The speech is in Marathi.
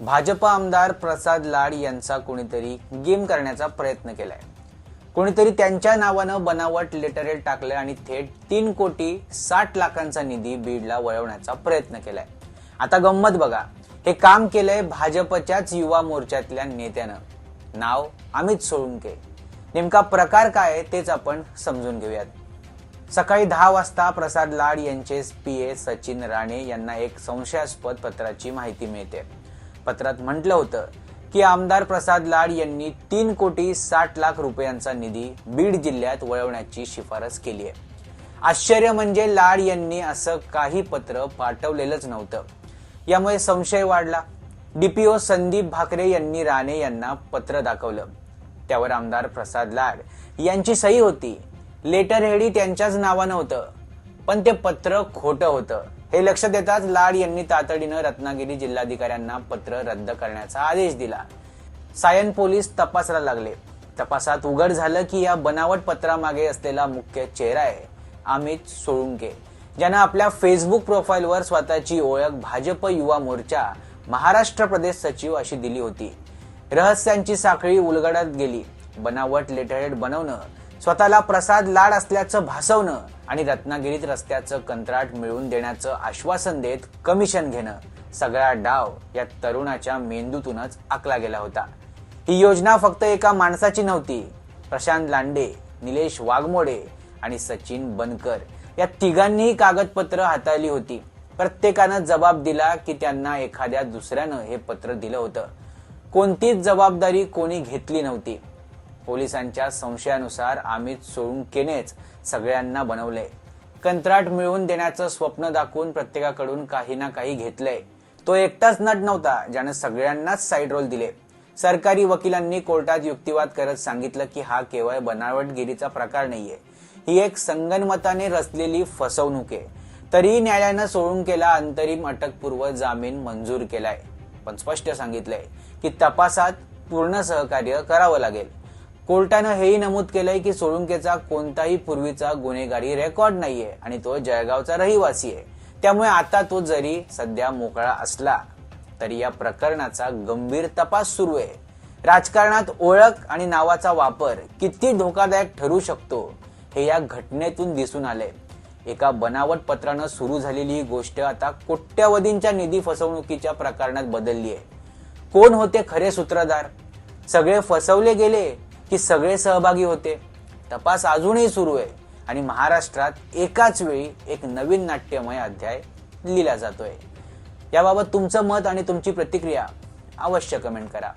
भाजप आमदार प्रसाद लाड यांचा कोणीतरी गेम करण्याचा प्रयत्न केलाय. कोणीतरी त्यांच्या नावानं बनावट लेटरेट टाकलं आणि थेट तीन कोटी साठ लाखांचा निधी बीडला वळवण्याचा प्रयत्न केलाय. आता गंमत बघा. हे काम केलंय भाजपच्याच युवा मोर्चातल्या नेत्यानं. नाव अमित सोळुंके. नेमका प्रकार काय आहे तेच आपण समजून घेऊयात. सकाळी दहा वाजता प्रसाद लाड यांचे पी ए सचिन राणे यांना एक संशयास्पद पत्राची माहिती मिळते. पत्रात म्हटलं होतं की आमदार प्रसाद लाड यांनी तीन कोटी साठ लाख रुपयांचा निधी बीड जिल्ह्यात वळवण्याची शिफारस केली आहे. आश्चर्य म्हणजे लाड यांनी असं काही पत्र पाठवलेलंच नव्हतं. यामुळे संशय वाढला. डीपीओ संदीप भाकरे यांनी राणे यांना पत्र दाखवलं. त्यावर आमदार प्रसाद लाड यांची सही होती. लेटर हेडी त्यांच्याच नावानं होतं. पण ते पत्र खोटं होतं. हे लक्ष देताच लाड यांनी तातडीनं रत्नागिरी जिल्हाधिकाऱ्यांना पत्र रद्द करण्याचा आदेश दिला. सायन पोलीस तपासाला लागले. तपासात उघड झालं की या बनावट पत्रामागे असलेला मुख्य चेहरा आहे अमित सोळुंके. ज्यानं आपल्या फेसबुक प्रोफाईलवर स्वतःची ओळख भाजप युवा मोर्चा महाराष्ट्र प्रदेश सचिव अशी दिली होती. रहस्यांची साखळी उलगडत गेली. बनावट लेटरेट बनवणं स्वतःला प्रसाद लाड असल्याचं भासवणं आणि रत्नागिरीत रस्त्याचं कंत्राट मिळवून देण्याचं आश्वासन देत कमिशन घेणं. सगळा डाव या तरुणाच्या मेंदूतूनच आखला गेला होता. ही योजना फक्त एका माणसाची नव्हती. प्रशांत लांडे निलेश वाघमोडे आणि सचिन बनकर या तिघांनीही कागदपत्र हाताळली होती. प्रत्येकानं जबाब दिला की त्यांना एखाद्या दुसऱ्यानं हे पत्र दिलं होतं. कोणतीच जबाबदारी कोणी घेतली नव्हती. पोलिसांच्या संशयानुसार अमित सोळुंकेनेच सगळ्यांना बनवले. कंत्राट मिळवून देण्याचं स्वप्न दाखवून प्रत्येकाकडून काही ना काही घेतलंय. तो एकटाच नट नव्हता ज्यानं सगळ्यांनाच साईड रोल दिले. सरकारी वकिलांनी कोर्टात युक्तिवाद करत सांगितलं की हा केवळ बनावटगिरीचा प्रकार नाहीये. ही एक संगनमताने रचलेली फसवणूक आहे. तरीही न्यायालयानं सोळुंकेला अंतरिम अटकपूर्व जामीन मंजूर केलाय. पण स्पष्ट सांगितलंय की तपासात पूर्ण सहकार्य करावं लागेल. कोर्टानं हेही नमूद केलंय की सोळुंकेचा कोणताही पूर्वीचा गुन्हेगारी रेकॉर्ड नाहीये आणि तो जळगावचा रहिवासी आहे. त्यामुळे आता तो जरी सध्या मोकळा असला तरी या प्रकरणाचा गंभीर तपास सुरू आहे. राजकारणात ओळख आणि नावाचा वापर किती धोकादायक ठरू शकतो हे या घटनेतून दिसून आले एका बनावट पत्रानं सुरू झालेली ही गोष्ट आता कोट्यवधींच्या निधी फसवणुकीच्या प्रकरणात बदलली आहे. कोण होते खरे सूत्रधार? सगळे फसवले गेले की सगळे सहभागी होते. तपास अजूनही सुरू आहे आणि महाराष्ट्रात एकाच वेळी एक नवीन नाट्यमय अध्याय लिहिला जातोय. याबाबत तुमचं मत आणि तुमची प्रतिक्रिया अवश्य कमेंट करा.